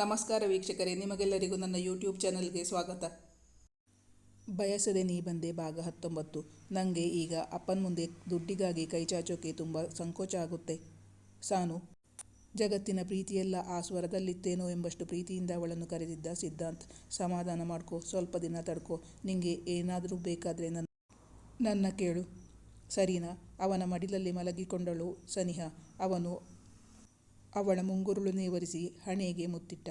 ನಮಸ್ಕಾರ ವೀಕ್ಷಕರೇ, ನಿಮಗೆಲ್ಲರಿಗೂ ನನ್ನ ಯೂಟ್ಯೂಬ್ ಚಾನಲ್ಗೆ ಸ್ವಾಗತ. ಬಯಸದೆ ನೀ ಬಂದೆ ಭಾಗ ಹತ್ತೊಂಬತ್ತು. ನನಗೆ ಈಗ ಅಪ್ಪನ ಮುಂದೆ ದುಡ್ಡಿಗಾಗಿ ಕೈ ಚಾಚೋಕೆ ತುಂಬ ಸಂಕೋಚ ಆಗುತ್ತೆ. ಸಾನು, ಜಗತ್ತಿನ ಪ್ರೀತಿಯೆಲ್ಲ ಆ ಸ್ವರದಲ್ಲಿತ್ತೇನೋ ಎಂಬಷ್ಟು ಪ್ರೀತಿಯಿಂದ ಅವಳನ್ನು ಕರೆದಿದ್ದ ಸಿದ್ಧಾಂತ್, ಸಮಾಧಾನ ಮಾಡ್ಕೋ, ಸ್ವಲ್ಪ ದಿನ ತಡ್ಕೋ, ನಿಂಗೆ ಏನಾದರೂ ಬೇಕಾದರೆ ನನ್ನ ನನ್ನ ಕೇಳು. ಸರಿನಾ, ಅವನ ಮಡಿಲಲ್ಲಿ ಮಲಗಿಕೊಂಡಳು ಸನಿಹ. ಅವನು ಅವಳ ಮುಂಗುರುಳು ನೇವರಿಸಿ ಹಣೆಗೆ ಮುತ್ತಿಟ್ಟ.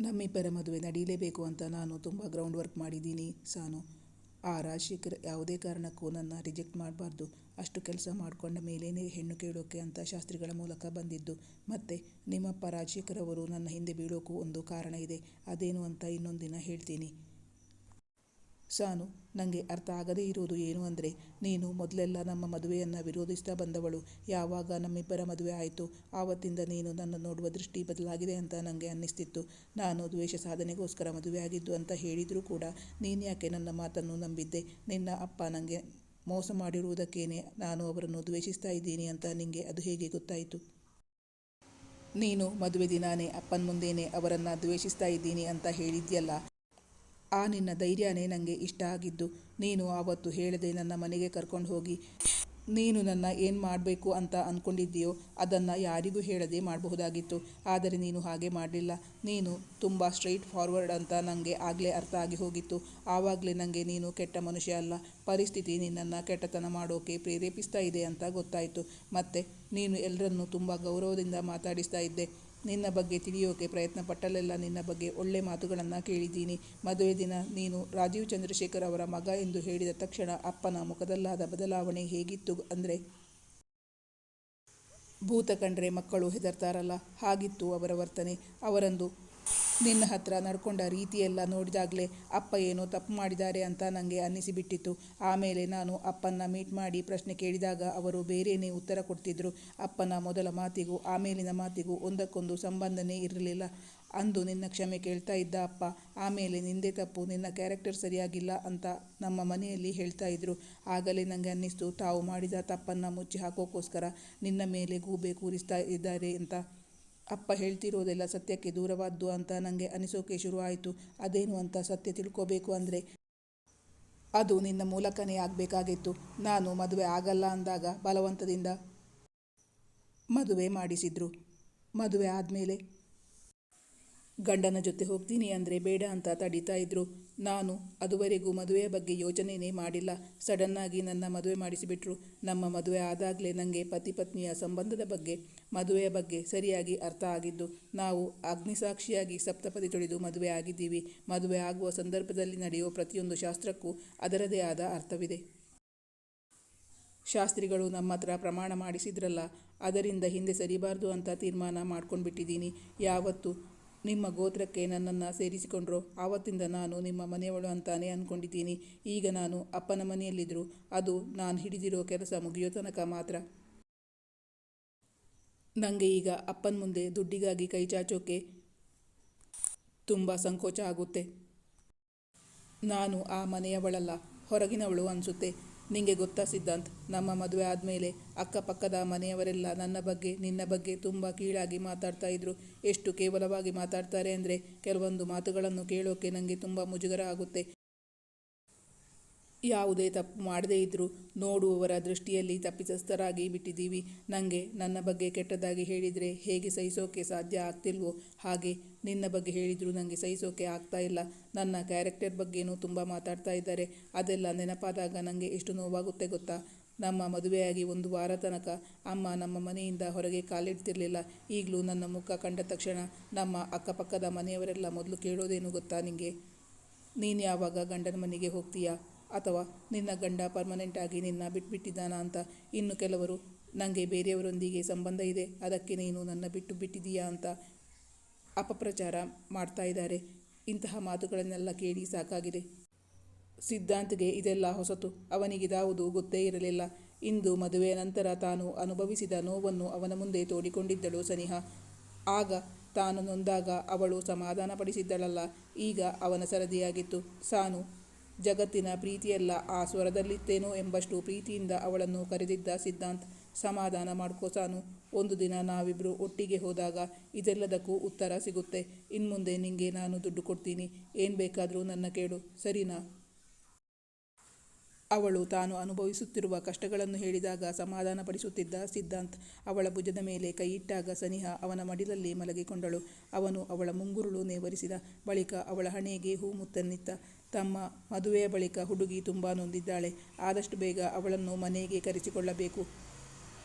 ನಮ್ಮಿಬ್ಬರ ಮದುವೆ ನಡೀಲೇಬೇಕು ಅಂತ ನಾನು ತುಂಬ ಗ್ರೌಂಡ್ ವರ್ಕ್ ಮಾಡಿದ್ದೀನಿ ಸಾನು. ಆ ರಾಜಶೇಖರ್ ಯಾವುದೇ ಕಾರಣಕ್ಕೂ ನನ್ನ ರಿಜೆಕ್ಟ್ ಮಾಡಬಾರ್ದು. ಅಷ್ಟು ಕೆಲಸ ಮಾಡಿಕೊಂಡ ಮೇಲೇನೆ ಹೆಣ್ಣು ಕೇಳೋಕೆ ಅಂತ ಶಾಸ್ತ್ರಿಗಳ ಮೂಲಕ ಬಂದಿದ್ದು. ಮತ್ತು ನಿಮ್ಮಪ್ಪ ರಾಜಶೇಖರ್ ಅವರು ನನ್ನ ಹಿಂದೆ ಬೀಳೋಕ್ಕೂ ಒಂದು ಕಾರಣ ಇದೆ. ಅದೇನು ಅಂತ ಇನ್ನೊಂದಿನ ಹೇಳ್ತೀನಿ. ಸಾನು ನನಗೆ ಅರ್ಥ ಆಗದೇ ಇರುವುದು ಏನು ಅಂದರೆ, ನೀನು ಮೊದಲೆಲ್ಲ ನಮ್ಮ ಮದುವೆಯನ್ನು ವಿರೋಧಿಸ್ತಾ ಬಂದವಳು, ಯಾವಾಗ ನಮ್ಮಿಬ್ಬರ ಮದುವೆ ಆಯಿತು, ಆವತ್ತಿಂದ ನೀನು ನನ್ನ ನೋಡುವ ದೃಷ್ಟಿ ಬದಲಾಗಿದೆ ಅಂತ ನನಗೆ ಅನ್ನಿಸ್ತಿತ್ತು. ನಾನು ದ್ವೇಷ ಸಾಧನೆಗೋಸ್ಕರ ಮದುವೆ ಆಗಿದ್ದು ಅಂತ ಹೇಳಿದರೂ ಕೂಡ, ನೀನು ಯಾಕೆ ನನ್ನ ಮಾತನ್ನು ನಂಬಿದ್ದೆ? ನಿನ್ನ ಅಪ್ಪ ನನಗೆ ಮೋಸ ಮಾಡಿರುವುದಕ್ಕೇನೆ ನಾನು ಅವರನ್ನು ದ್ವೇಷಿಸ್ತಾ ಇದ್ದೀನಿ ಅಂತ ನಿನಗೆ ಅದು ಹೇಗೆ ಗೊತ್ತಾಯಿತು? ನೀನು ಮದುವೆ ದಿನಾನೇ ಅಪ್ಪನ ಮುಂದೆನೇ ಅವರನ್ನು ದ್ವೇಷಿಸ್ತಾ ಇದ್ದೀನಿ ಅಂತ ಹೇಳಿದ್ಯಲ್ಲ ಆ ನಿನ್ನ ಧೈರ್ಯನೇ ನನಗೆ ಇಷ್ಟ ಆಗಿದ್ದು. ನೀನು ಆವತ್ತು ಹೇಳದೆ ನನ್ನ ಮನೆಗೆ ಕರ್ಕೊಂಡು ಹೋಗಿ. ನೀನು ನನ್ನ ಏನು ಮಾಡಬೇಕು ಅಂತ ಅಂದ್ಕೊಂಡಿದ್ದೀಯೋ ಅದನ್ನು ಯಾರಿಗೂ ಹೇಳದೆ ಮಾಡಬಹುದಾಗಿತ್ತು. ಆದರೆ ನೀನು ಹಾಗೆ ಮಾಡಲಿಲ್ಲ. ನೀನು ತುಂಬ ಸ್ಟ್ರೈಟ್ ಫಾರ್ವರ್ಡ್ ಅಂತ ನನಗೆ ಆಗಲೇ ಅರ್ಥ ಆಗಿ ಹೋಗಿತ್ತು. ಆವಾಗಲೇ ನನಗೆ ನೀನು ಕೆಟ್ಟ ಮನುಷ್ಯ ಅಲ್ಲ. ಪರಿಸ್ಥಿತಿ ನಿನ್ನನ್ನು ಕೆಟ್ಟತನ ಮಾಡೋಕೆ ಪ್ರೇರೇಪಿಸ್ತಾ ಇದೆ ಅಂತ ಗೊತ್ತಾಯಿತು. ಮತ್ತು ನೀನು ಎಲ್ಲರನ್ನೂ ತುಂಬ ಗೌರವದಿಂದ ಮಾತಾಡಿಸ್ತಾ ಇದ್ದೆ. ನಿನ್ನ ಬಗ್ಗೆ ತಿಳಿಯೋಕೆ ಪ್ರಯತ್ನ ಪಟ್ಟಲೆಲ್ಲ ನಿನ್ನ ಬಗ್ಗೆ ಒಳ್ಳೆ ಮಾತುಗಳನ್ನು ಕೇಳಿದ್ದೀನಿ. ಮದುವೆ ದಿನ ನೀನು ರಾಜೀವ್ ಚಂದ್ರಶೇಖರ್ ಅವರ ಮಗ ಎಂದು ಹೇಳಿದ ತಕ್ಷಣ ಅಪ್ಪನ ಮುಖದಲ್ಲಾದ ಬದಲಾವಣೆ ಹೇಗಿತ್ತು ಅಂದರೆ? ಭೂತ ಕಂಡ್ರೆ ಮಕ್ಕಳು ಹೆದರ್ತಾರಲ್ಲ, ಹಾಗಿತ್ತು ಅವರ ವರ್ತನೆ. ಅವರಂದು ನಿನ್ನ ಹತ್ರ ನಡ್ಕೊಂಡ ರೀತಿಯೆಲ್ಲ ನೋಡಿದಾಗಲೇ ಅಪ್ಪ ಏನೋ ತಪ್ಪು ಮಾಡಿದ್ದಾರೆ ಅಂತ ನನಗೆ ಅನ್ನಿಸಿಬಿಟ್ಟಿತ್ತು. ಆಮೇಲೆ ನಾನು ಅಪ್ಪನ್ನ ಮೀಟ್ ಮಾಡಿ ಪ್ರಶ್ನೆ ಕೇಳಿದಾಗ ಅವರು ಬೇರೇನೇ ಉತ್ತರ ಕೊಡ್ತಿದ್ರು. ಅಪ್ಪನ ಮೊದಲ ಮಾತಿಗೂ ಆಮೇಲಿನ ಮಾತಿಗೂ ಒಂದಕ್ಕೊಂದು ಸಂಬಂಧನೇ ಇರಲಿಲ್ಲ. ಅಂದು ನಿನ್ನ ಕ್ಷಮೆ ಕೇಳ್ತಾ ಇದ್ದ ಅಪ್ಪ, ಆಮೇಲೆ ನಿಂದೆ ತಪ್ಪು, ನಿನ್ನ ಕ್ಯಾರೆಕ್ಟರ್ ಸರಿಯಾಗಿಲ್ಲ ಅಂತ ನಮ್ಮ ಮನೆಯಲ್ಲಿ ಹೇಳ್ತಾ ಇದ್ರು. ಆಗಲೇ ನನಗೆ ಅನ್ನಿಸ್ತು, ತಾವು ಮಾಡಿದ ತಪ್ಪನ್ನು ಮುಚ್ಚಿ ಹಾಕೋಕ್ಕೋಸ್ಕರ ನಿನ್ನ ಮೇಲೆ ಗೂಬೆ ಕೂರಿಸ್ತಾ ಇದ್ದಾರೆ ಅಂತ. ಅಪ್ಪ ಹೇಳ್ತಿರೋದೆಲ್ಲ ಸತ್ಯಕ್ಕೆ ದೂರವಾದ್ದು ಅಂತ ನನಗೆ ಅನಿಸೋಕೆ ಶುರುವಾಯಿತು. ಅದೇನು ಅಂತ ಸತ್ಯ ತಿಳ್ಕೋಬೇಕು ಅಂದರೆ ಅದು ನಿನ್ನ ಮೂಲಕನೇ ಆಗಬೇಕಾಗಿತ್ತು. ನಾನು ಮದುವೆ ಆಗಲ್ಲ ಅಂದಾಗ ಬಲವಂತದಿಂದ ಮದುವೆ ಮಾಡಿಸಿದ್ರು. ಮದುವೆ ಆದಮೇಲೆ ಗಂಡನ ಜೊತೆ ಹೋಗ್ತೀನಿ ಅಂದರೆ ಬೇಡ ಅಂತ ತಡೀತಾ ಇದ್ರು. ನಾನು ಅದುವರೆಗೂ ಮದುವೆಯ ಬಗ್ಗೆ ಯೋಚನೆಯೇ ಮಾಡಿಲ್ಲ. ಸಡನ್ನಾಗಿ ನನ್ನ ಮದುವೆ ಮಾಡಿಸಿಬಿಟ್ರು. ನಮ್ಮ ಮದುವೆ ಆದಾಗಲೇ ನನಗೆ ಪತಿ ಪತ್ನಿಯ ಸಂಬಂಧದ ಬಗ್ಗೆ, ಮದುವೆಯ ಬಗ್ಗೆ ಸರಿಯಾಗಿ ಅರ್ಥ ಆಗಿದ್ದು, ನಾವು ಅಗ್ನಿಸಾಕ್ಷಿಯಾಗಿ ಸಪ್ತಪದಿ ತೊಳೆದು ಮದುವೆ ಆಗಿದ್ದೀವಿ. ಮದುವೆ ಆಗುವ ಸಂದರ್ಭದಲ್ಲಿ ನಡೆಯುವ ಪ್ರತಿಯೊಂದು ಶಾಸ್ತ್ರಕ್ಕೂ ಅದರದೇ ಆದ ಅರ್ಥವಿದೆ. ಶಾಸ್ತ್ರಿಗಳು ನಮ್ಮ ಹತ್ರ ಪ್ರಮಾಣ ಮಾಡಿಸಿದ್ರಲ್ಲ, ಅದರಿಂದ ಹಿಂದೆ ಸರಿಬಾರ್ದು ಅಂತ ತೀರ್ಮಾನ ಮಾಡ್ಕೊಂಡ್ಬಿಟ್ಟಿದ್ದೀನಿ. ಯಾವತ್ತು ನಿಮ್ಮ ಗೋತ್ರಕ್ಕೆ ನನ್ನನ್ನು ಸೇರಿಸಿಕೊಂಡ್ರು. ಆವತ್ತಿಂದ ನಾನು ನಿಮ್ಮ ಮನೆಯವಳು ಅಂತಾನೆ ಅಂದ್ಕೊಂಡಿದ್ದೀನಿ ಈಗ ನಾನು ಅಪ್ಪನ ಮನೆಯಲ್ಲಿದ್ದರು ಅದು ನಾನು ಹಿಡಿದಿರೋ ಕೆಲಸ ಮುಗಿಯೋ ತನಕ ಮಾತ್ರ. ನನಗೆ ಈಗ ಅಪ್ಪನ ಮುಂದೆ ದುಡ್ಡಿಗಾಗಿ ಕೈ ಚಾಚೋಕೆ ತುಂಬ ಸಂಕೋಚ ಆಗುತ್ತೆ. ನಾನು ಆ ಮನೆಯವಳಲ್ಲ, ಹೊರಗಿನವಳು ಅನಿಸುತ್ತೆ. ನಿಂಗೆ ಗೊತ್ತಾ ಸಿದ್ಧಾಂತ್? ನಮ್ಮ ಮದುವೆ ಆದಮೇಲೆ ಅಕ್ಕಪಕ್ಕದ ಮನೆಯವರೆಲ್ಲ ನನ್ನ ಬಗ್ಗೆ, ನಿನ್ನ ಬಗ್ಗೆ ತುಂಬ ಕೀಳಾಗಿ ಮಾತಾಡ್ತಾ ಇದ್ರು. ಎಷ್ಟು ಕೇವಲವಾಗಿ ಮಾತಾಡ್ತಾರೆ ಅಂದರೆ ಕೆಲವೊಂದು ಮಾತುಗಳನ್ನು ಕೇಳೋಕೆ ನನಗೆ ತುಂಬ ಮುಜುಗರ ಆಗುತ್ತೆ. ಯಾವುದೇ ತಪ್ಪು ಮಾಡದೇ ಇದ್ದರೂ ನೋಡುವವರ ದೃಷ್ಟಿಯಲ್ಲಿ ತಪ್ಪಿತಸ್ಥರಾಗಿ ಬಿಟ್ಟಿದ್ದೀವಿ. ನನಗೆ ನನ್ನ ಬಗ್ಗೆ ಕೆಟ್ಟದಾಗಿ ಹೇಳಿದರೆ ಹೇಗೆ ಸಹಿಸೋಕೆ ಸಾಧ್ಯ ಆಗ್ತಿಲ್ವೋ ಹಾಗೆ ನಿನ್ನ ಬಗ್ಗೆ ಹೇಳಿದರೂ ನನಗೆ ಸಹಿಸೋಕೆ ಆಗ್ತಾ ಇಲ್ಲ. ನನ್ನ ಕ್ಯಾರೆಕ್ಟರ್ ಬಗ್ಗೆನೂ ತುಂಬ ಮಾತಾಡ್ತಾ ಇದ್ದಾರೆ. ಅದೆಲ್ಲ ನೆನಪಾದಾಗ ನನಗೆ ಎಷ್ಟು ನೋವಾಗುತ್ತೆ ಗೊತ್ತಾ? ನಮ್ಮ ಮದುವೆಯಾಗಿ ಒಂದು ವಾರ ತನಕ ಅಮ್ಮ ನಮ್ಮ ಮನೆಯಿಂದ ಹೊರಗೆ ಕಾಲಿಡ್ತಿರ್ಲಿಲ್ಲ. ಈಗಲೂ ನನ್ನ ಮುಖ ಕಂಡ ತಕ್ಷಣ ನಮ್ಮ ಅಕ್ಕಪಕ್ಕದ ಮನೆಯವರೆಲ್ಲ ಮೊದಲು ಕೇಳೋದೇನು ಗೊತ್ತಾ ನಿನಗೆ ನೀನು ಯಾವಾಗ ಗಂಡನ ಮನೆಗೆ ಹೋಗ್ತೀಯಾ? ಅಥವಾ ನಿನ್ನ ಗಂಡ ಪರ್ಮನೆಂಟಾಗಿ ನಿನ್ನ ಬಿಟ್ಬಿಟ್ಟಿದ್ದಾನ ಅಂತ ಇನ್ನು ಕೆಲವರು ನನಗೆ ಬೇರೆಯವರೊಂದಿಗೆ ಸಂಬಂಧ ಇದೆ, ಅದಕ್ಕೆ ನೀನು ನನ್ನ ಬಿಟ್ಟು ಬಿಟ್ಟಿದೀಯಾ ಅಂತ ಅಪಪ್ರಚಾರ ಮಾಡ್ತಾ ಇದ್ದಾರೆ. ಇಂತಹ ಮಾತುಗಳನ್ನೆಲ್ಲ ಕೇಳಿ ಸಾಕಾಗಿದೆ. ಸಿದ್ಧಾಂತ್ಗೆ ಇದೆಲ್ಲ ಹೊಸತು. ಅವನಿಗಿದಾವುದು ಗೊತ್ತೇ ಇರಲಿಲ್ಲ. ಇಂದು ಮದುವೆಯ ನಂತರ ತಾನು ಅನುಭವಿಸಿದ ನೋವನ್ನು ಅವನ ಮುಂದೆ ತೋಡಿಕೊಂಡಿದ್ದಳು ಸನಿಹ. ಆಗ ತಾನು ನೊಂದಾಗ ಅವಳು ಸಮಾಧಾನಪಡಿಸಿದ್ದಳಲ್ಲ. ಈಗ ಅವನ ಸರದಿಯಾಗಿತ್ತು. ಸಾನು ಜಗತ್ತಿನ ಪ್ರೀತಿಯೆಲ್ಲ ಆ ಸ್ವರದಲ್ಲಿತ್ತೇನೋ ಎಂಬಷ್ಟು ಪ್ರೀತಿಯಿಂದ ಅವಳನ್ನು ಕರೆದಿದ್ದ ಸಿದ್ಧಾಂತ್, ಸಮಾಧಾನ ಮಾಡ್ಕೋ ಸಾನು. ಒಂದು ದಿನ ನಾವಿಬ್ಬರು ಒಟ್ಟಿಗೆ ಹೋದಾಗ ಇದೆಲ್ಲದಕ್ಕೂ ಉತ್ತರ ಸಿಗುತ್ತೆ. ಇನ್ಮುಂದೆ ನಿಂಗೆ ನಾನು ದುಡ್ಡು ಕೊಡ್ತೀನಿ. ಏನು ಬೇಕಾದರೂ ನನ್ನ ಕೇಳು. ಸರಿನಾ? ಅವಳು ತಾನು ಅನುಭವಿಸುತ್ತಿರುವ ಕಷ್ಟಗಳನ್ನು ಹೇಳಿದಾಗ ಸಮಾಧಾನಪಡಿಸುತ್ತಿದ್ದ ಸಿದ್ಧಾಂತ್ ಅವಳ ಭುಜದ ಮೇಲೆ ಕೈಯಿಟ್ಟಾಗ ಸನಿಹ ಅವನ ಮಡಿಲಲ್ಲಿ ಮಲಗಿಕೊಂಡಳು. ಅವನು ಅವಳ ಮುಂಗುರುಳು ನೇವರಿಸಿದ ಬಳಿಕ ಅವಳ ಹಣೆಗೆ ಹೂ ಮುತ್ತನ್ನಿತ್ತ ತಮ್ಮ ಮದುವೆಯ ಬಳಿಕ ಹುಡುಗಿ ತುಂಬ ನೊಂದಿದ್ದಾಳೆ. ಆದಷ್ಟು ಬೇಗ ಅವಳನ್ನು ಮನೆಗೆ ಕರೆಸಿಕೊಳ್ಳಬೇಕು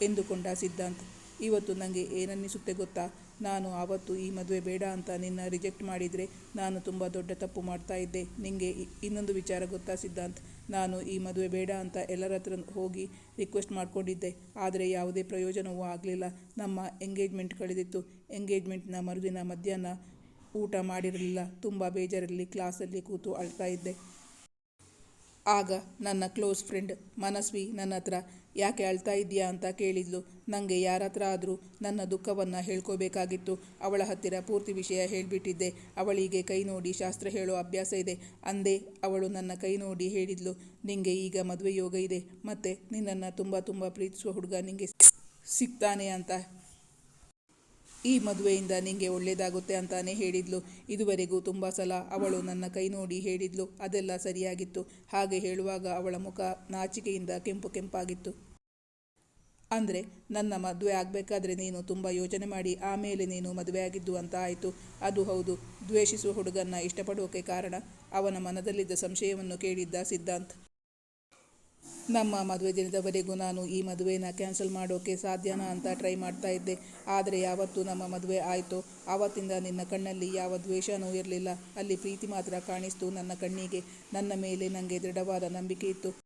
ಎಂದುಕೊಂಡ ಸಿದ್ಧಾಂತ್. ಇವತ್ತು ನನಗೆ ಏನನ್ನಿಸುತ್ತೆ ಗೊತ್ತಾ? ನಾನು ಆವತ್ತು ಈ ಮದುವೆ ಬೇಡ ಅಂತ ನಿನ್ನ ರಿಜೆಕ್ಟ್ ಮಾಡಿದರೆ ನಾನು ತುಂಬ ದೊಡ್ಡ ತಪ್ಪು ಮಾಡ್ತಾ ಇದ್ದೆ. ನಿಂಗೆ ಇನ್ನೊಂದು ವಿಚಾರ ಗೊತ್ತಾ ಸಿದ್ಧಾಂತ್? ನಾನು ಈ ಮದುವೆ ಬೇಡ ಅಂತ ಎಲ್ಲರ ಹತ್ರ ಹೋಗಿ ರಿಕ್ವೆಸ್ಟ್ ಮಾಡಿಕೊಂಡಿದ್ದೆ. ಆದರೆ ಯಾವುದೇ ಪ್ರಯೋಜನವೂ ಆಗಲಿಲ್ಲ. ನಮ್ಮ ಎಂಗೇಜ್ಮೆಂಟ್ ಕಳೆದಿತ್ತು. ಎಂಗೇಜ್ಮೆಂಟ್ನ ಮರುದಿನ ಮಧ್ಯಾಹ್ನ ಊಟ ಮಾಡಿರಲಿಲ್ಲ. ತುಂಬ ಬೇಜಾರಲ್ಲಿ ಕ್ಲಾಸಲ್ಲಿ ಕೂತು ಅಳ್ತಾ ಇದ್ದೆ. ಆಗ ನನ್ನ ಕ್ಲೋಸ್ ಫ್ರೆಂಡ್ ಮನಸ್ವಿ ನನ್ನ ಹತ್ರ, ಯಾಕೆ ಅಳ್ತಾ ಇದೆಯಾ ಅಂತ ಕೇಳಿದ್ಲು. ನನಗೆ ಯಾರ ಹತ್ರ ಆದರೂ ನನ್ನ ದುಃಖವನ್ನು ಹೇಳ್ಕೋಬೇಕಾಗಿತ್ತು. ಅವಳ ಹತ್ತಿರ ಪೂರ್ತಿ ವಿಷಯ ಹೇಳಿಬಿಟ್ಟಿದ್ದೆ. ಅವಳಿಗೆ ಕೈ ನೋಡಿ ಶಾಸ್ತ್ರ ಹೇಳೋ ಅಭ್ಯಾಸ ಇದೆ. ಅಂದೇ ಅವಳು ನನ್ನ ಕೈ ನೋಡಿ ಹೇಳಿದ್ಲು. ನಿಂಗೆ ಈಗ ಮದುವೆ ಯೋಗ ಇದೆ. ಮತ್ತು ನಿನ್ನನ್ನು ತುಂಬ ತುಂಬ ಪ್ರೀತಿಸುವ ಹುಡುಗ ನಿಂಗೆ ಸಿಗ್ತಾನೆ ಅಂತ ಈ ಮದುವೆಯಿಂದ ನಿಂಗೆ ಒಳ್ಳೆಯದಾಗುತ್ತೆ ಅಂತಾನೆ ಹೇಳಿದ್ಲು. ಇದುವರೆಗೂ ತುಂಬ ಸಲ ಅವಳು ನನ್ನ ಕೈ ನೋಡಿ ಹೇಳಿದ್ಲು. ಅದೆಲ್ಲ ಸರಿಯಾಗಿತ್ತು. ಹಾಗೆ ಹೇಳುವಾಗ ಅವಳ ಮುಖ ನಾಚಿಕೆಯಿಂದ ಕೆಂಪು ಕೆಂಪಾಗಿತ್ತು. ಅಂದರೆ ನನ್ನ ಮದುವೆ ಆಗಬೇಕಾದ್ರೆ ನೀನು ತುಂಬ ಯೋಚನೆ ಮಾಡಿ ಆಮೇಲೆ ನೀನು ಮದುವೆಯಾಗಿದ್ದು ಅಂತ ಆಯಿತು. ಅದು ಹೌದು. ದ್ವೇಷಿಸುವ ಹುಡುಗನ್ನ ಇಷ್ಟಪಡೋಕೆ ಕಾರಣ ಅವನ ಮನದಲ್ಲಿದ್ದ ಸಂಶಯವನ್ನು ಕೇಳಿದ್ದ ಸಿದ್ಧಾಂತ್. ನಮ್ಮ ಮದುವೆ ದಿನದವರೆಗೂ ನಾನು ಈ ಮದುವೆನ ಕ್ಯಾನ್ಸಲ್ ಮಾಡೋಕೆ ಸಾಧ್ಯನಾ ಅಂತ ಟ್ರೈ ಮಾಡ್ತಾ ಇದ್ದೆ. ಆದರೆ ಯಾವತ್ತು ನಮ್ಮ ಮದುವೆ ಆಯಿತು. ಆವತ್ತಿಂದ ನಿನ್ನ ಕಣ್ಣಲ್ಲಿ ಯಾವ ದ್ವೇಷನೂ ಇರಲಿಲ್ಲ. ಅಲ್ಲಿ ಪ್ರೀತಿ ಮಾತ್ರ ಕಾಣಿಸ್ತು ನನ್ನ ಕಣ್ಣಿಗೆ. ನನ್ನ ಮೇಲೆ ನನಗೆ ದೃಢವಾದ ನಂಬಿಕೆ ಇತ್ತು.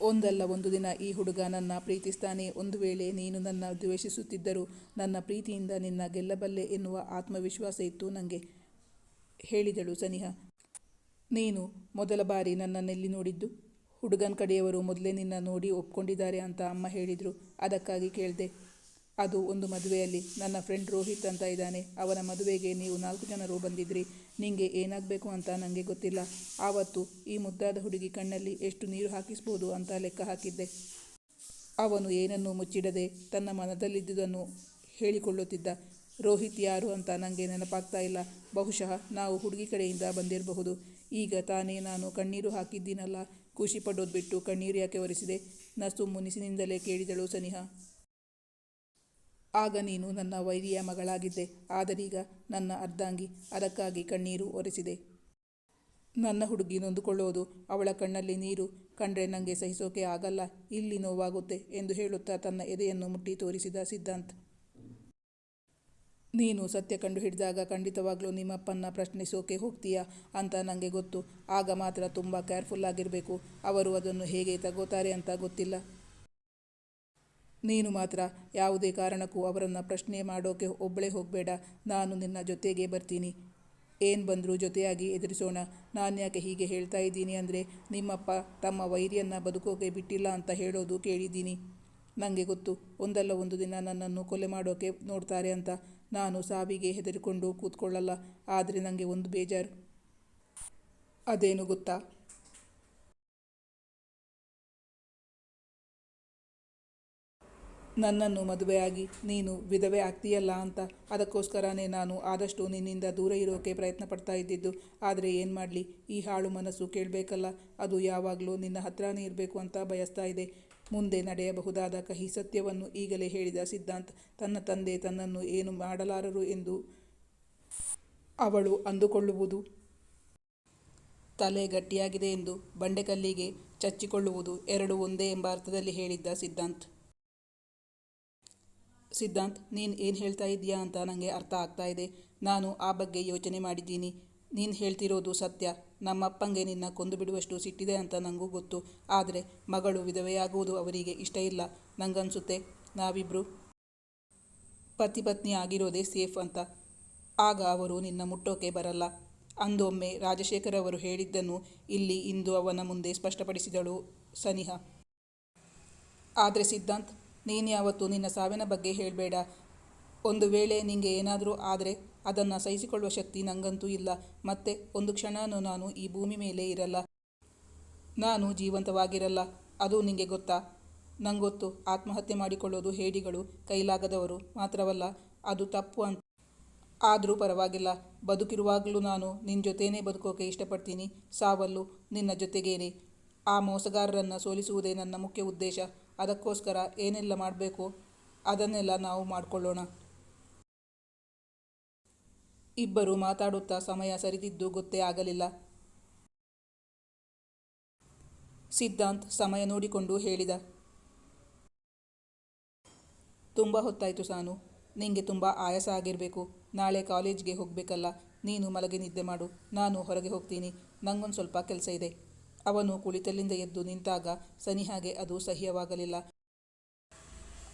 ಒಂದಲ್ಲ, ಒಂದು ದಿನ ಈ ಹುಡುಗ ನನ್ನ ಪ್ರೀತಿಸ್ತಾನೆ. ಒಂದು ವೇಳೆ ನೀನು ನನ್ನ ದ್ವೇಷಿಸುತ್ತಿದ್ದರೂ ನನ್ನ ಪ್ರೀತಿಯಿಂದ ನಿನ್ನ ಗೆಲ್ಲಬಲ್ಲೆ ಎನ್ನುವ ಆತ್ಮವಿಶ್ವಾಸ ಇತ್ತು ನನಗೆ ಹೇಳಿದಳು ಸನಿಹ. ನೀನು ಮೊದಲ ಬಾರಿ ನನ್ನನ್ನೆಲ್ಲಿ ನೋಡಿದ್ದು? ಹುಡುಗನ ಕಡೆಯವರು ಮೊದಲೇ ನಿನ್ನ ನೋಡಿ ಒಪ್ಕೊಂಡಿದ್ದಾರೆ ಅಂತ ಅಮ್ಮ ಹೇಳಿದರು. ಅದಕ್ಕಾಗಿ ಕೇಳಿದೆ. ಅದು ಒಂದು ಮದುವೆಯಲ್ಲಿ. ನನ್ನ ಫ್ರೆಂಡ್ ರೋಹಿತ್ ಅಂತ ಇದ್ದಾನೆ. ಅವನ ಮದುವೆಗೆ ನೀವು ನಾಲ್ಕು ಜನರು ಬಂದಿದ್ರಿ. ನಿಂಗೆ ಏನಾಗಬೇಕು ಅಂತ ನನಗೆ ಗೊತ್ತಿಲ್ಲ. ಆವತ್ತು ಈ ಮುದ್ದಾದ ಹುಡುಗಿ ಕಣ್ಣಲ್ಲಿ ಎಷ್ಟು ನೀರು ಹಾಕಿಸ್ಬೋದು ಅಂತ ಲೆಕ್ಕ ಹಾಕಿದ್ದೆ. ಅವನು ಏನನ್ನೂ ಮುಚ್ಚಿಡದೆ ತನ್ನ ಮನದಲ್ಲಿದ್ದುದನ್ನು ಹೇಳಿಕೊಳ್ಳುತ್ತಿದ್ದ. ರೋಹಿತ್ ಯಾರು ಅಂತ ನನಗೆ ನೆನಪಾಗ್ತಾ ಇಲ್ಲ. ಬಹುಶಃ ನಾವು ಹುಡುಗಿ ಕಡೆಯಿಂದ ಬಂದಿರಬಹುದು. ಈಗ ತಾನೇ ನಾನು ಕಣ್ಣೀರು ಹಾಕಿದ್ದೀನಲ್ಲ. ಖುಷಿ ಪಡೋದು ಬಿಟ್ಟು ಕಣ್ಣೀರು ಯಾಕೆ ಒರೆಸಿದೆ? ನಸು ಮುನಿಸಿನಿಂದಲೇ ಕೇಳಿದಳು ಸನಿಹ. ಆಗ ನೀನು ನನ್ನ ವೈರಿಯ ಮಗಳಾಗಿದ್ದೆ. ಆದರೀಗ ನನ್ನ ಅರ್ಧಾಂಗಿ ಅದಕ್ಕಾಗಿ ಕಣ್ಣೀರು ಒರೆಸಿದೆ. ನನ್ನ ಹುಡುಗಿ ನೊಂದುಕೊಳ್ಳೋದು ಅವಳ ಕಣ್ಣಲ್ಲಿ ನೀರು. ಕಂಡ್ರೆ ನನಗೆ ಸಹಿಸೋಕೆ ಆಗಲ್ಲ, ಇಲ್ಲಿ ನೋವಾಗುತ್ತೆ ಎಂದು ಹೇಳುತ್ತಾ ತನ್ನ ಎದೆಯನ್ನು ಮುಟ್ಟಿ ತೋರಿಸಿದ ಸಿದ್ಧಾಂತ್. ನೀನು ಸತ್ಯ ಕಂಡು ಹಿಡಿದಾಗ ಖಂಡಿತವಾಗ್ಲೂ ನಿಮ್ಮಪ್ಪನ್ನ ಪ್ರಶ್ನಿಸೋಕೆ ಹೋಗ್ತೀಯಾ ಅಂತ ನನಗೆ ಗೊತ್ತು. ಆಗ ಮಾತ್ರ ತುಂಬ ಕೇರ್ಫುಲ್ ಆಗಿರಬೇಕು. ಅವರು ಅದನ್ನು ಹೇಗೆ ತಗೋತಾರೆ ಅಂತ ಗೊತ್ತಿಲ್ಲ. ನೀನು ಮಾತ್ರ ಯಾವುದೇ ಕಾರಣಕ್ಕೂ ಅವರನ್ನು ಪ್ರಶ್ನೆ ಮಾಡೋಕೆ ಒಬ್ಬಳೇ ಹೋಗಬೇಡ. ನಾನು ನಿನ್ನ ಜೊತೆಗೆ ಬರ್ತೀನಿ. ಏನು ಬಂದರೂ ಜೊತೆಯಾಗಿ ಎದುರಿಸೋಣ. ನಾನು ಯಾಕೆ ಹೀಗೆ ಹೇಳ್ತಾ ಇದ್ದೀನಿ ಅಂದರೆ ನಿಮ್ಮಪ್ಪ ತಮ್ಮ ವೈರಿಯನ್ನು ಬದುಕೋಕೆ ಬಿಟ್ಟಿಲ್ಲ ಅಂತ ಹೇಳೋದು ಕೇಳಿದ್ದೀನಿ. ನನಗೆ ಗೊತ್ತು, ಒಂದಲ್ಲ ಒಂದು ದಿನ ನನ್ನನ್ನು ಕೊಲೆ ಮಾಡೋಕೆ ನೋಡ್ತಾರೆ ಅಂತ. ನಾನು ಸಾವಿಗೆ ಹೆದರಿಕೊಂಡು ಕೂತ್ಕೊಳ್ಳಲ್ಲ, ಆದರೆ ನನಗೆ ಒಂದು ಬೇಜಾರು. ಅದೇನು ಗೊತ್ತಾ? ನನ್ನನ್ನು ಮದುವೆಯಾಗಿ, ನೀನು ವಿಧವೆ ಆಗ್ತೀಯಲ್ಲ ಅಂತ ಅದಕ್ಕೋಸ್ಕರನೇ ನಾನು ಆದಷ್ಟು ನಿನ್ನಿಂದ ದೂರ ಇರೋಕೆ ಪ್ರಯತ್ನ ಪಡ್ತಾ ಇದ್ದಿದ್ದು. ಆದರೆ ಏನು ಮಾಡಲಿ? ಈ ಹಾಳು ಮನಸ್ಸು ಕೇಳಬೇಕಲ್ಲ, ಅದು ಯಾವಾಗಲೂ ನಿನ್ನ ಹತ್ರನೇ ಇರಬೇಕು ಅಂತ ಬಯಸ್ತಾ ಇದೆ. ಮುಂದೆ ನಡೆಯಬಹುದಾದ ಕಹಿ ಸತ್ಯವನ್ನು ಈಗಲೇ ಹೇಳಿದ ಸಿದ್ಧಾಂತ್, ತನ್ನ ತಂದೆ ತನ್ನನ್ನು ಏನು ಮಾಡಲಾರರು ಎಂದು ಅವಳು ಅಂದುಕೊಳ್ಳುವುದು. ತಲೆ ಗಟ್ಟಿಯಾಗಿದೆ ಎಂದು ಬಂಡೆಕಲ್ಲಿಗೆ ಚಚ್ಚಿಕೊಳ್ಳುವುದು ಎರಡು ಒಂದೇ ಎಂಬ ಅರ್ಥದಲ್ಲಿ ಹೇಳಿದ್ದ ಸಿದ್ಧಾಂತ್. ಸಿದ್ಧಾಂತ್, ನೀನು ಏನು ಹೇಳ್ತಾ ಇದೆಯಾ ಅಂತ ನನಗೆ ಅರ್ಥ ಆಗ್ತಾ ಇದೆ. ನಾನು ಆ ಬಗ್ಗೆ ಯೋಚನೆ ಮಾಡಿದ್ದೀನಿ. ನೀನು ಹೇಳ್ತಿರೋದು ಸತ್ಯ. ನಮ್ಮಪ್ಪಂಗೆ ನಿನ್ನ ಕೊಂದು ಬಿಡುವಷ್ಟು ಸಿಟ್ಟಿದೆ ಅಂತ ನನಗೂ ಗೊತ್ತು. ಆದರೆ ಮಗಳು ವಿಧವೆಯಾಗುವುದು ಅವರಿಗೆ ಇಷ್ಟ ಇಲ್ಲ. ನನಗನ್ಸುತ್ತೆ ನಾವಿಬ್ಬರು ಪತಿ ಪತ್ನಿ ಆಗಿರೋದೇ ಸೇಫ್ ಅಂತ. ಆಗ ಅವರು ನಿನ್ನ ಮುಟ್ಟೋಕೆ ಬರಲ್ಲ. ಅಂದೊಮ್ಮೆ ರಾಜಶೇಖರ್ ಅವರು ಹೇಳಿದ್ದನ್ನು ಇಲ್ಲಿ ಇಂದು ಅವನ ಮುಂದೆ ಸ್ಪಷ್ಟಪಡಿಸಿದಳು ಸನಿಹ. ಆದರೆ ಸಿದ್ಧಾಂತ್ ನೀನು ಯಾವತ್ತೂ ನಿನ್ನ ಸಾವಿನ ಬಗ್ಗೆ ಹೇಳಬೇಡ. ಒಂದು ವೇಳೆ ನಿಂಗೆ ಏನಾದರೂ ಆದರೆ ಅದನ್ನು ಸಹಿಸಿಕೊಳ್ಳುವ ಶಕ್ತಿ ನಂಗಂತೂ ಇಲ್ಲ. ಮತ್ತೆ ಒಂದು ಕ್ಷಣನೂ ನಾನು ಈ ಭೂಮಿ ಮೇಲೆ ಇರಲ್ಲ. ನಾನು ಜೀವಂತವಾಗಿರಲ್ಲ. ಅದು ನಿಂಗೆ ಗೊತ್ತಾ? ನಂಗೊತ್ತು ಆತ್ಮಹತ್ಯೆ ಮಾಡಿಕೊಳ್ಳೋದು ಹೇಡಿಗಳು, ಕೈಲಾಗದವರು ಮಾತ್ರವಲ್ಲ, ಅದು ತಪ್ಪು ಅಂತ. ಆದರೂ ಪರವಾಗಿಲ್ಲ. ಬದುಕಿರುವಾಗಲೂ ನಾನು ನಿನ್ನ ಜೊತೆನೇ ಬದುಕೋಕೆ ಇಷ್ಟಪಡ್ತೀನಿ. ಸಾವಲ್ಲೂ ನಿನ್ನ ಜೊತೆಗೇನೆ ಆ ಮೋಸಗಾರರನ್ನು ಸೋಲಿಸುವುದೇ ನನ್ನ ಮುಖ್ಯ ಉದ್ದೇಶ. ಅದಕ್ಕೋಸ್ಕರ ಏನೆಲ್ಲ ಮಾಡಬೇಕು, ಅದನ್ನೆಲ್ಲ ನಾವು ಮಾಡಿಕೊಳ್ಳೋಣ. ಇಬ್ಬರು ಮಾತಾಡುತ್ತಾ ಸಮಯ ಸರಿದಿದ್ದು ಗೊತ್ತೇ ಆಗಲಿಲ್ಲ. ಸಿದ್ಧಾಂತ್ ಸಮಯ ನೋಡಿಕೊಂಡು ಹೇಳಿದ, ತುಂಬ ಹೊತ್ತಾಯಿತು ಸಾನು, ನಿಂಗೆ ತುಂಬ ಆಯಾಸ ಆಗಿರಬೇಕು. ನಾಳೆ ಕಾಲೇಜ್ಗೆ ಹೋಗಬೇಕಲ್ಲ, ನೀನು ಮಲಗಿ ನಿದ್ದೆ ಮಾಡು. ನಾನು ಹೊರಗೆ ಹೋಗ್ತೀನಿ. ನಂಗೊಂದು ಸ್ವಲ್ಪ ಕೆಲಸ ಇದೆ. ಅವನು ಕುಳಿತಲ್ಲಿಂದ ಎದ್ದು ನಿಂತಾಗ ಸನಿಹಾಗೆ ಅದು ಸಹ್ಯವಾಗಲಿಲ್ಲ.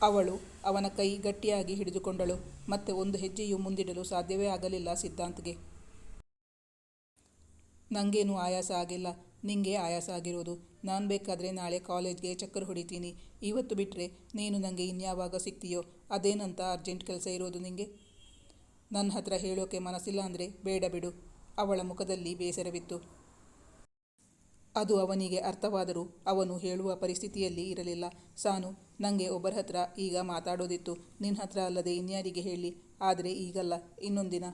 ಅವಳು ಅವನ ಕೈ ಗಟ್ಟಿಯಾಗಿ ಹಿಡಿದುಕೊಂಡಳು. ಮತ್ತೆ ಒಂದು ಹೆಜ್ಜೆಯು ಮುಂದಿಡಲು ಸಾಧ್ಯವೇ ಆಗಲಿಲ್ಲ ಸಿದ್ಧಾಂತ್ಗೆ. ನನಗೇನು ಆಯಾಸ ಆಗಿಲ್ಲ. ನಿಂಗೆ ಆಯಾಸ ಆಗಿರೋದು. ನಾನು ಬೇಕಾದರೆ ನಾಳೆ ಕಾಲೇಜ್ಗೆ ಚಕ್ಕರ್ ಹೊಡಿತೀನಿ. ಇವತ್ತು ಬಿಟ್ಟರೆ ನೀನು ನನಗೆ ಇನ್ಯಾವಾಗ ಸಿಗ್ತೀಯೋ ಅದೇನಂತ ಅರ್ಜೆಂಟ್ ಕೆಲಸ ಇರೋದು ನಿಂಗೆ? ನನ್ನ ಹತ್ರ ಹೇಳೋಕೆ ಮನಸ್ಸಿಲ್ಲ ಅಂದರೆ ಬೇಡ ಬಿಡು. ಅವಳ ಮುಖದಲ್ಲಿ ಬೇಸರವಿತ್ತು. ಅದು ಅವನಿಗೆ ಅರ್ಥವಾದರೂ ಅವನು ಹೇಳುವ ಪರಿಸ್ಥಿತಿಯಲ್ಲಿ ಇರಲಿಲ್ಲ. ಸಾನು ನನಗೆ ಒಬ್ಬರ ಹತ್ರ ಈಗ ಮಾತಾಡೋದಿತ್ತು. ನಿನ್ನ ಹತ್ರ ಅಲ್ಲದೆ ಇನ್ಯಾರಿಗೆ ಹೇಳಿ? ಆದರೆ ಈಗಲ್ಲ, ಇನ್ನೊಂದಿನ.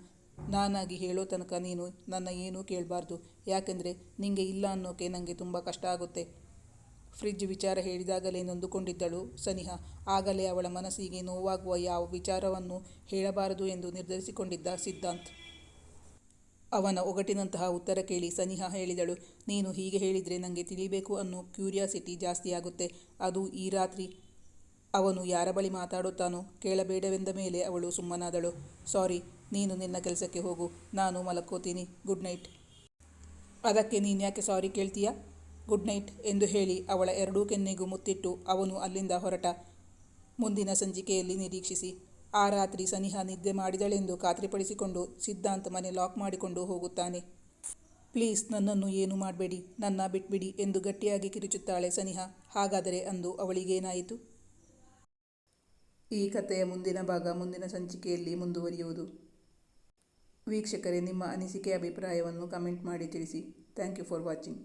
ನಾನಾಗಿ ಹೇಳೋ ತನಕ ನೀನು ನನ್ನ ಏನೂ ಕೇಳಬಾರ್ದು. ಯಾಕೆಂದರೆ ನಿಂಗೆ ಇಲ್ಲ ಅನ್ನೋಕೆ ನನಗೆ ತುಂಬ ಕಷ್ಟ ಆಗುತ್ತೆ. ಫ್ರಿಡ್ಜ್ ವಿಚಾರ ಹೇಳಿದಾಗಲೇ ನೊಂದುಕೊಂಡಿದ್ದಳು ಸನಿಹ. ಆಗಲೇ ಅವಳ ಮನಸ್ಸಿಗೆ ನೋವಾಗುವ ಯಾವ ವಿಚಾರವನ್ನು ಹೇಳಬಾರದು ಎಂದು ನಿರ್ಧರಿಸಿಕೊಂಡಿದ್ದ ಸಿದ್ಧಾಂತ್. ಅವನ ಒಗಟಿನಂತಹ ಉತ್ತರ ಕೇಳಿ ಸನಿಹ ಹೇಳಿದಳು, ನೀನು ಹೀಗೆ ಹೇಳಿದರೆ ನನಗೆ ತಿಳಿಬೇಕು ಅನ್ನೋ ಕ್ಯೂರಿಯಾಸಿಟಿ ಜಾಸ್ತಿ ಆಗುತ್ತೆ. ಅದು ಈ ರಾತ್ರಿ ಅವನು ಯಾರ ಬಳಿ ಮಾತಾಡುತ್ತಾನೋ ಕೇಳಬೇಡವೆಂದ ಮೇಲೆ ಅವಳು ಸುಮ್ಮನಾದಳು. ಸಾರಿ, ನೀನು ನಿನ್ನ ಕೆಲಸಕ್ಕೆ ಹೋಗು, ನಾನು ಮಲಕ್ಕೋತೀನಿ ಗುಡ್ ನೈಟ್. ಅದಕ್ಕೆ ನೀನು ಯಾಕೆ ಸಾರಿ ಕೇಳ್ತೀಯಾ? ಗುಡ್ ನೈಟ್ ಎಂದು ಹೇಳಿ ಅವಳ ಎರಡೂ ಕೆನ್ನೆಗೂ ಮುತ್ತಿಟ್ಟು ಅವನು ಅಲ್ಲಿಂದ ಹೊರಟ. ಮುಂದಿನ ಸಂಚಿಕೆಯಲ್ಲಿ ನಿರೀಕ್ಷಿಸಿ. ಆ ರಾತ್ರಿ ಸನಿಹ ನಿದ್ದೆ ಮಾಡಿದಳೆಂದು ಖಾತ್ರಿಪಡಿಸಿಕೊಂಡು ಸಿದ್ಧಾಂತ ಮನೆ ಲಾಕ್ ಮಾಡಿಕೊಂಡು ಹೋಗುತ್ತಾನೆ. ಪ್ಲೀಸ್ ನನ್ನನ್ನು ಏನು ಮಾಡಬೇಡಿ, ನನ್ನ ಬಿಟ್ಬಿಡಿ ಎಂದು ಗಟ್ಟಿಯಾಗಿ ಕಿರುಚುತ್ತಾಳೆ ಸನಿಹ. ಹಾಗಾದರೆ ಅಂದು ಅವಳಿಗೇನಾಯಿತು? ಈ ಕಥೆಯ ಮುಂದಿನ ಭಾಗ ಮುಂದಿನ ಸಂಚಿಕೆಯಲ್ಲಿ ಮುಂದುವರಿಯುವುದು. ವೀಕ್ಷಕರೇ, ನಿಮ್ಮ ಅನಿಸಿಕೆ, ಅಭಿಪ್ರಾಯವನ್ನು ಕಮೆಂಟ್ ಮಾಡಿ ತಿಳಿಸಿ. Thank you for watching.